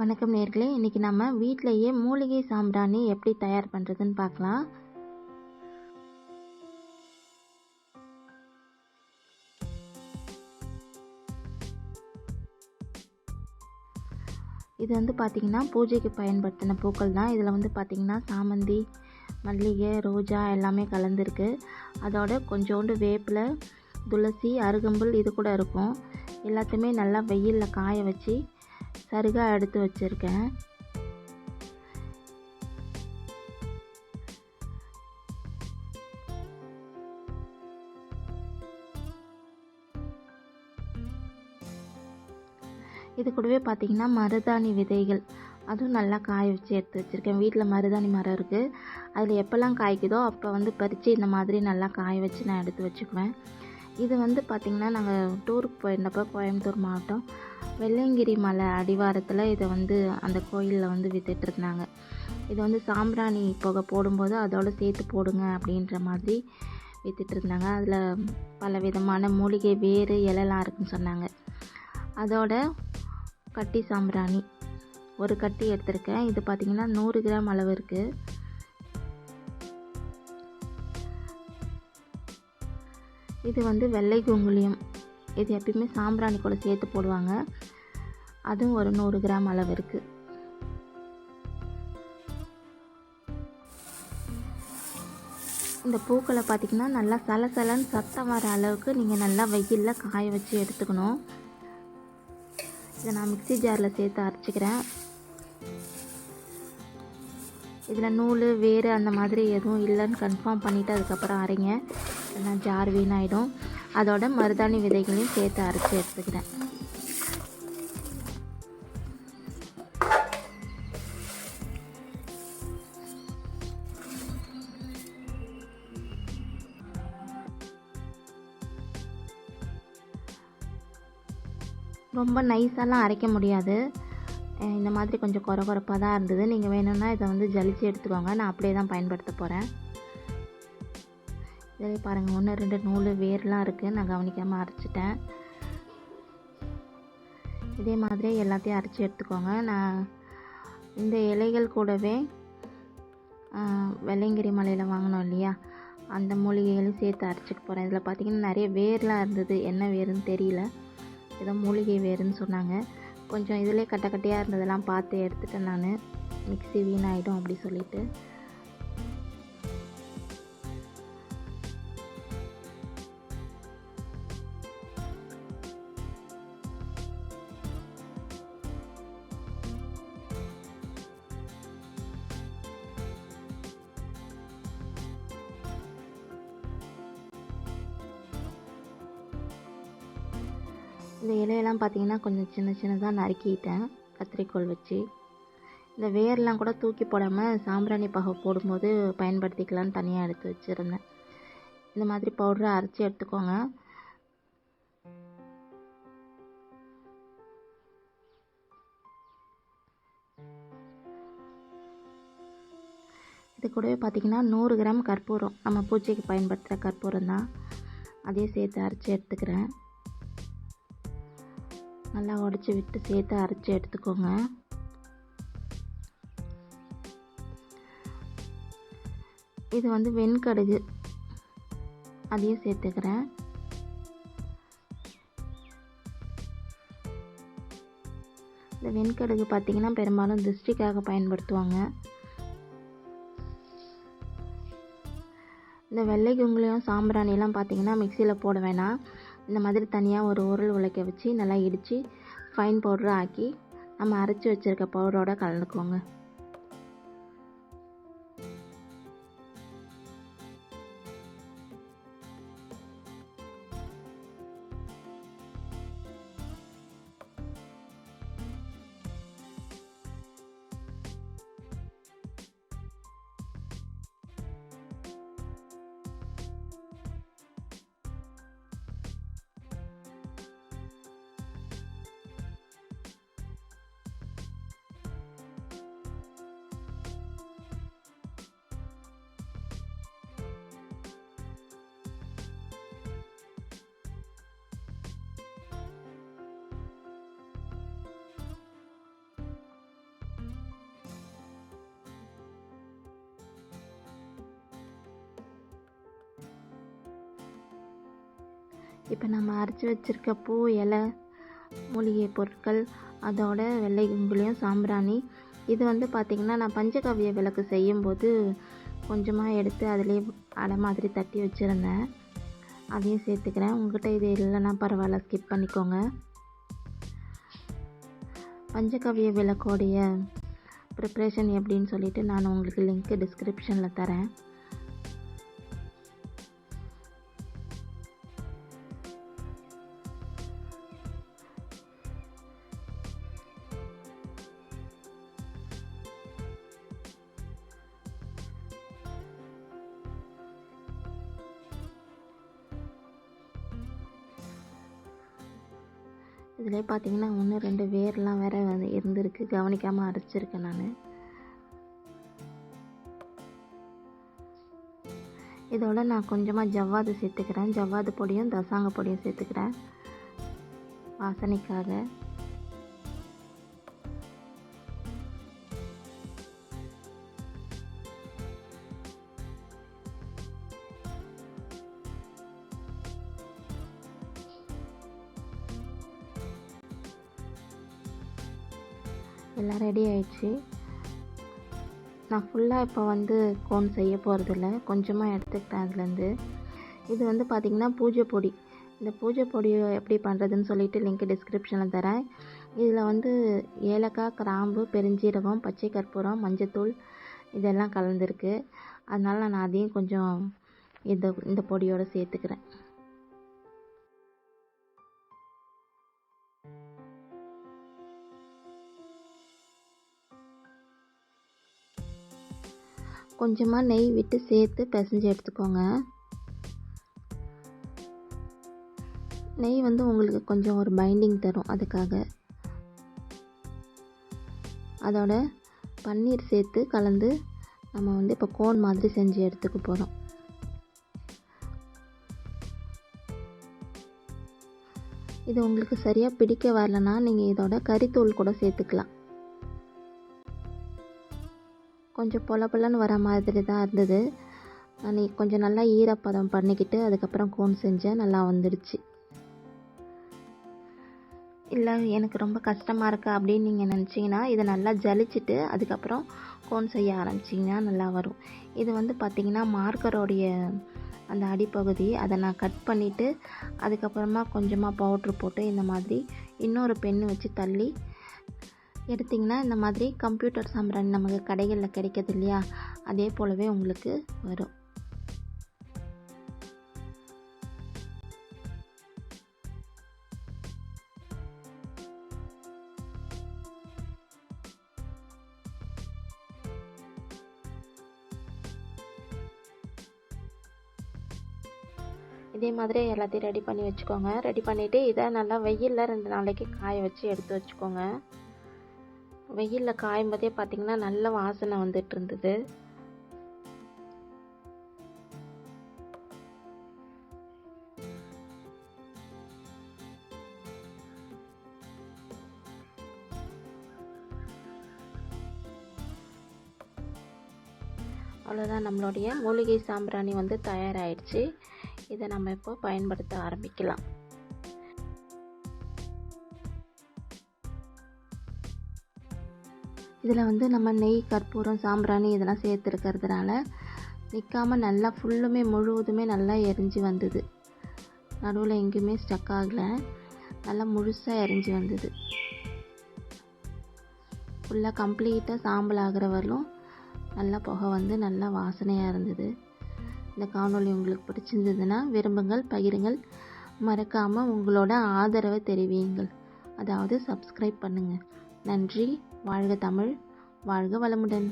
வணக்கம் நேர்களே. இன்றைக்கி நம்ம வீட்டிலையே மூலிகை சாம்பிராணி எப்படி தயார் பண்ணுறதுன்னு பார்க்கலாம். இது வந்து பார்த்திங்கன்னா பூஜைக்கு பயன்படுத்தின பூக்கள் தான். இதில் வந்து பார்த்திங்கன்னா சாமந்தி மல்லிகை ரோஜா எல்லாமே கலந்துருக்கு. அதோட கொஞ்சோண்டு வேப்பில் துளசி அருகம்புல் இது கூட இருக்கும். எல்லாத்தையுமே நல்லா வெயிலில் காய வச்சு சருகாக எடுத்து வச்சுருக்கேன். இது கூடவே பார்த்திங்கன்னா மருதாணி விதைகள். அதுவும் நல்லா காய வச்சு எடுத்து வச்சுருக்கேன். வீட்டில் மருதாணி மரம் இருக்குது அதில் எப்போல்லாம் காய்க்குதோ அப்போ வந்து பறித்து இந்த மாதிரி நல்லா காய வச்சு நான் எடுத்து வச்சுக்குவேன். இது வந்து பார்த்திங்கன்னா நாங்கள் டூருக்கு போயிருந்தப்போ கோயம்புத்தூர் மாவட்டம். வெள்ளையங்கிரி மலை அடிவாரத்தில் இதை வந்து அந்த கோயிலில் வந்து வித்துட்ருந்தாங்க இது வந்து சாம்பிராணி புகை போடும்போது அதோடு சேர்த்து போடுங்க அப்படின்ற மாதிரி வித்துட்ருந்தாங்க அதில் பல விதமான மூலிகை வேறு இலைலாம் இருக்குன்னு சொன்னாங்க. அதோட கட்டி சாம்பிராணி. ஒரு கட்டி எடுத்திருக்கேன். இது பார்த்திங்கன்னா நூறு கிராம் அளவு இருக்குது இது வந்து வெள்ளை குங்குலியம் இது எப்பயுமே சாம்பிராணி கூட சேர்த்து போடுவாங்க. அதுவும் ஒரு நூறு கிராம் அளவு இருக்குது இந்த பூக்களை பார்த்திங்கன்னா நல்லா சலசலன்னு சத்தம் வர அளவுக்கு நீங்கள் நல்லா வெயிலில் காய வச்சு எடுத்துக்கணும். இதை நான் மிக்சி ஜாரில் சேர்த்து அரைச்சிக்கிறேன். இதில் நூல் வேறு அந்த மாதிரி எதுவும் இல்லைன்னு கன்ஃபார்ம் பண்ணிவிட்டு அதுக்கப்புறம் அரைங்க. ஏன்னா ஜார் வீணாயிடும். அதோட மருதாணி விதைகளையும் சேர்த்து அரைச்சி எடுத்துக்கிறேன். ரொம்ப நைஸாலாம் அரைக்க முடியாது. இந்த மாதிரி கொஞ்சம் குறை குறைப்பாக தான் இருந்தது. நீங்கள் வேணும்னா இதை வந்து ஜலிச்சு எடுத்துக்கோங்க. நான் அப்படியே தான் பயன்படுத்த போகிறேன் இதில் பாருங்கள் ஒன்று ரெண்டு நூல் வேர்லாம் இருக்குது நான் கவனிக்காமல் அரைச்சிட்டேன். இதே மாதிரி எல்லாத்தையும் அரைச்சி எடுத்துக்கோங்க. நான் இந்த இலைகள் கூடவே வெள்ளையங்கிரி மலையில் வாங்கினோம் இல்லையா? அந்த மூலிகைகளையும் சேர்த்து அரைச்சிட்டு போகிறேன் இதில் பார்த்திங்கன்னா நிறைய வேர்லாம் இருந்தது. என்ன வேருன்னு தெரியல. ஏதோ மூலிகை வேறுன்னு சொன்னாங்க. கொஞ்சம் இதிலே கட்டக்கட்டையாக இருந்ததெல்லாம் பார்த்து எடுத்துட்டேன் நான். மிக்சி வீணாயிடும் அப்படி சொல்லிவிட்டு இந்த இலையெல்லாம் பார்த்திங்கன்னா கொஞ்சம் சின்ன சின்னதாக நறுக்கிட்டேன். கத்திரிக்கோல் வச்சு. இந்த வேர்லாம் கூட தூக்கி போடாமல் சாம்பிராணி பகை போடும்போது பயன்படுத்திக்கலான்னு தனியாக எடுத்து வச்சுருந்தேன். இந்த மாதிரி பவுடரை அரைச்சி எடுத்துக்கோங்க. இது கூடவே பார்த்திங்கன்னா நூறு கிராம் கற்பூரம். நம்ம பூஜைக்கு பயன்படுத்துகிற கற்பூரம் தான். அதே சேர்த்து அரைச்சி எடுத்துக்கிறேன். நல்லா உடச்சி விட்டு சேர்த்து அரைச்சி எடுத்துக்கோங்க. இது வந்து வெண்கடுகு. அதையும் சேர்த்துக்கிறேன். இந்த வெண்கடுகு பார்த்திங்கன்னா பெரும்பாலும் திருஷ்டிக்காக பயன்படுத்துவாங்க. இந்த வெள்ளை குங்குலியம் சாம்பிராணியெல்லாம் பார்த்திங்கன்னா மிக்சியில் போட வேணாம். இந்த மாதிரி தனியாக ஒரு உருள் உழைக்க வச்சு நல்லா இடித்து ஃபைன் பவுடராக ஆக்கி நம்ம அரைச்சி வச்சுருக்க பவுடரோட கலந்துக்கோங்க இப்போ நம்ம அரைச்சி வச்சுருக்க பூ இலை மூலிகை பொருட்கள் அதோட வெள்ளை குங்குலியம் சாம்பிராணி. இது வந்து பார்த்திங்கன்னா நான் பஞ்சகவ்ய விளக்கு செய்யும்போது கொஞ்சமாக எடுத்து அதிலே அடை மாதிரி தட்டி வச்சுருந்தேன். அதையும் சேர்த்துக்கிறேன். உங்கள்கிட்ட இது இல்லைன்னா பரவாயில்ல ஸ்கிப் பண்ணிக்கோங்க. பஞ்சகவ்ய விளக்கோடைய ப்ரிப்ரேஷன் எப்படின்னு சொல்லிட்டு நான் உங்களுக்கு லிங்க்கு டிஸ்கிரிப்ஷனில் தரேன். இதிலே பார்த்தீங்கன்னா ஒன்று ரெண்டு வேர்லாம் வேற இருந்திருக்கு. கவனிக்காமல் அரைச்சிருக்கேன் நான். இதோட நான் கொஞ்சமாக ஜவ்வாது சேர்த்துக்கிறேன். ஜவ்வாது பொடியும் தசாங்க பொடியும் சேர்த்துக்கிறேன். வாசனைக்காக. எல்லாம் ரெடி ஆயிடுச்சு. நான் ஃபுல்லாக இப்போ வந்து கோன் செய்ய போகிறதில்ல கொஞ்சமாக எடுத்துக்கிட்டேன் அதுலேருந்து. இது வந்து பார்த்திங்கன்னா பூஜை பொடி. இந்த பூஜை பொடியை எப்படி பண்ணுறதுன்னு சொல்லிட்டு லிங்க் டிஸ்கிரிப்ஷனில் தரேன். இதில் வந்து ஏலக்காய் கிராம்பு பெருஞ்சீரகம் பச்சை கற்பூரம் மஞ்சத்தூள் இதெல்லாம் கலந்துருக்கு. அதனால் நான் அதையும் கொஞ்சம் இந்த இந்த பொடியோடு சேர்த்துக்கிறேன். கொஞ்சமாக நெய் விட்டு சேர்த்து பிசைஞ்சு எடுத்துக்கோங்க. நெய் வந்து உங்களுக்கு கொஞ்சம் ஒரு பைண்டிங் தரும் அதுக்காக. அதோட பன்னீர் சேர்த்து கலந்து நம்ம வந்து இப்போ கோன் மாதிரி செஞ்சு எடுத்துக்க போகிறோம் இது உங்களுக்கு சரியாக பிடிக்க வரலன்னா நீங்கள் இதோட கறித்தூள் கூட சேர்த்துக்கலாம். கொஞ்சம் பொல பொலன்னு வர மாதிரி தான் இருந்தது. நான் கொஞ்சம் நல்லா ஈரப்பதம் பண்ணிக்கிட்டு அதுக்கப்புறம் கோன் செஞ்சேன் நல்லா வந்துடுச்சு. இல்லை எனக்கு ரொம்ப கஷ்டமாக இருக்குது அப்படின்னு நீங்கள் நினச்சிங்கன்னா இதை நல்லா ஜலிச்சுட்டு அதுக்கப்புறம் கோன் செய்ய ஆரம்பிச்சிங்கன்னா நல்லா வரும். இது வந்து பார்த்திங்கன்னா மார்க்கரோடைய அந்த அடிப்பகுதி. அதை நான் கட் பண்ணிவிட்டு அதுக்கப்புறமா கொஞ்சமாக பவுட்ரு போட்டு இந்த மாதிரி இன்னொரு பெண்ணு வச்சு தள்ளி எடுத்திங்கன்னா இந்த மாதிரி கம்ப்யூட்டர் சாம்பிராணி நமக்கு கடைகளில் கிடைக்கிது இல்லையா? அதே போலவே உங்களுக்கு வரும். இதே மாதிரி எல்லாத்தையும் ரெடி பண்ணி வச்சுக்கோங்க. ரெடி பண்ணிவிட்டு இதை நல்லா வெயிலில் ரெண்டு நாளைக்கு காய வச்சு எடுத்து வச்சுக்கோங்க. வெயிலில் காயும் போதே பார்த்திங்கன்னா நல்ல வாசனை வந்துட்டு இருந்தது அவ்வளோதான் நம்மளுடைய மூலிகை சாம்பிராணி வந்து தயாராகிடுச்சு இதை நம்ம இப்போ பயன்படுத்த ஆரம்பிக்கலாம். இதில் வந்து நம்ம நெய் கற்பூரம் சாம்பிராணி இதெல்லாம் சேர்த்துருக்கிறதுனால நிற்காமல் நல்லா ஃபுல்லுமே முழுவதுமே நல்லா எரிஞ்சு வந்தது. நடுவில் எங்கேயுமே ஸ்டக் ஆகலை. நல்லா முழுசாக எரிஞ்சு வந்தது. ஃபுல்லாக கம்ப்ளீட்டாக சாம்பல் ஆகிற வரலும் நல்லா புகை வந்து நல்லா வாசனையாக இருந்தது. இந்த காணொலி உங்களுக்கு பிடிச்சிருந்ததுன்னா விரும்புங்கள் பகிருங்கள். மறக்காமல் உங்களோட ஆதரவை தெரிவியுங்கள். அதாவது சப்ஸ்கிரைப் பண்ணுங்கள் நன்றி. வாழ்க தமிழ். வாழ்க வளமுடன்.